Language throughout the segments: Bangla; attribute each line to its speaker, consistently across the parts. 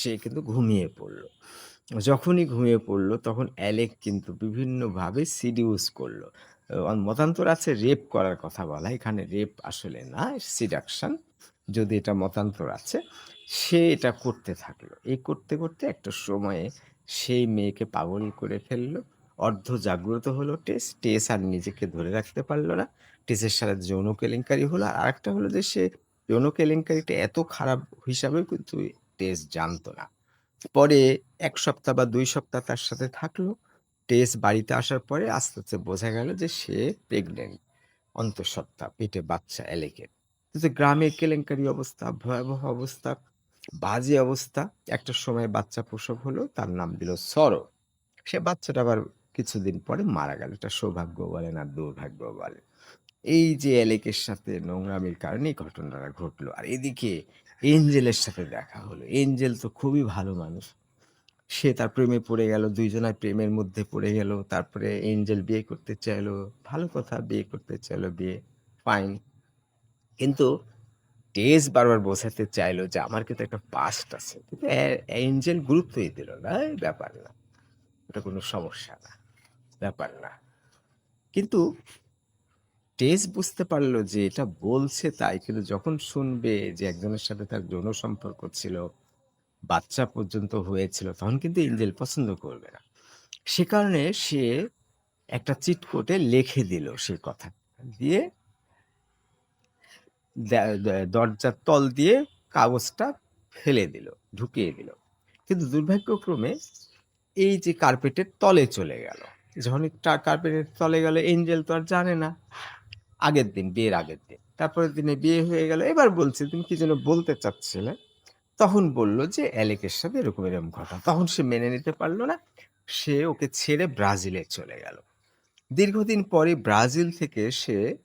Speaker 1: সে কিন্তু ঘুমিয়ে পড়ল যখনই ঘুমিয়ে পড়ল তখন অ্যালেক কিন্তু বিভিন্নভাবে সিডিউস করল। মতান্তর আছে রেপ করার কথা বলা। এখানে রেপ আসলে না, সিডাকশন যদি এটা মতান্তর আছে। সে এটা করতে থাকল এই করতে, করতে একটা সময়ে সেই মেয়েকে পাগল করে ফেলল অর্ধ জাগ্রত হলো টেস। টেস আর নিজেকে ধরে রাখতে পারল না। টেসের সাথে যৌন কেলেঙ্কারি হলো। আর আরেকটা হলো যে সে যৌন কেলেঙ্কারিটা এত খারাপ হিসাবেও কিন্তু টেস জানত না। পরে ১ সপ্তাহ বা ২ সপ্তাহ তার সাথে থাকল। টেস বাড়িতে আসার পরে আস্তে, আস্তে বোঝা গেল যে সে প্রেগন্যান্ট। অন্তঃসত্ত্বা, পেটে বাচ্চা অ্যালেকের। কিন্তু গ্রামে কেলেঙ্কারি অবস্থা, ভয়াবহ অবস্থা, বাজে অবস্থা। একটা সময় বাচ্চা প্রসব হলো। তার নাম দিল সরো। সে বাচ্চাটা আবার কিছুদিন পরে মারা গেল। এটা সৌভাগ্য বলেন আর দুর্ভাগ্য বলেন। এই যে এলেকের সাথে নোংরামির কারণেই ঘটনাটা ঘটলো। আর এদিকে এঞ্জেলের সাথে দেখা হলো। এঞ্জেল তো খুবই ভালো মানুষ। সে তার প্রেমে পড়ে গেল। ২ জনাই প্রেমের মধ্যে পড়ে গেল। তারপরে এঞ্জেল বিয়ে করতে চাইলো ভালো কথা, বিয়ে করতে চাইলো, বিয়ে ফাইন। কিন্তু টেস বারবার বোঝাতে চাইলো যে আমার কিন্তু একটা পাস্ট আছে। কিন্তু এঞ্জেল গুরুত্বই দিল না। ব্যাপার না। ওটা কোনো সমস্যা না। ব্যাপার না। কিন্তু টেস বুঝতে পারল যে এটা বলছে তাই। কিন্তু যখন শুনবে যে একজনের সাথে তার যৌন সম্পর্ক ছিল, বাচ্চা পর্যন্ত হয়েছিল তখন কিন্তু এঞ্জেল পছন্দ করবে না। সে কারণে সে একটা চিটকোটে লিখে দিল সেই কথা। দিয়ে দরজার তল দিয়ে কাগজটা ফেলে দিল, ঢুকিয়ে দিল। কিন্তু দুর্ভাগ্যক্রমে এই যে কার্পেটের তলে চলে গেল। যখন কার্পেটের তলে গেল এঞ্জেল তো আর জানে না। আগের দিন, বিয়ের আগের দিন। তারপরের দিনে বিয়ে হয়ে গেল। এবার বলছে, "তুমি কি যেন বলতে চাচ্ছিলে?" তখন বলল যে, "অ্যালেকের সাথে এরকম, এরকম ঘটনা।" তখন সে মেনে নিতে পারল না। সে ওকে ছেড়ে ব্রাজিলে চলে গেল। দীর্ঘদিন পরে ব্রাজিল থেকে সে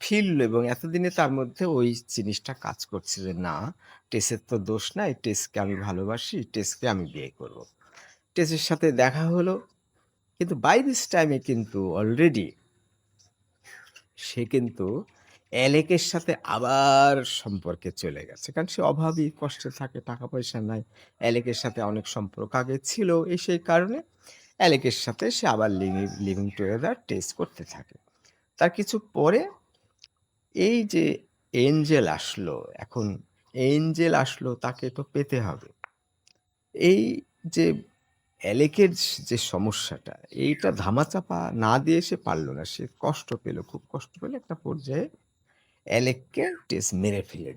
Speaker 1: ফিরল এবং এতদিনে তার মধ্যে ওই জিনিসটা কাজ করছে যে, "না, টেসের তো দোষ নাই। টেসকে আমি ভালোবাসি। টেসকে আমি বিয়ে করব।" টেসের সাথে দেখা হলো। কিন্তু বাই দিস টাইমে কিন্তু অলরেডি সে কিন্তু অ্যালেকের সাথে আবার সম্পর্কে চলে গেছে। কারণ সে অভাবী, কষ্টে থাকে, টাকা-পয়সা নাই। অ্যালেকের সাথে অনেক সম্পর্ক আগে ছিল। এই সেই কারণে অ্যালেকের সাথে সে আবার লিভিং লিভিং টুগেদার টেস্ট করতে থাকে। তার কিছু পরে এই যে এঞ্জেল আসলো, এখন এঞ্জেল আসলো তাকে তো পেতে হবে। এই যে অ্যালেকের যে সমস্যাটা, এইটা ধামাচাপা না দিয়ে সে পারল না। সে কষ্ট পেল, খুব কষ্ট পেলে একটা পর্যায়ে অ্যালেককে টেস্ট মেরে ফেলে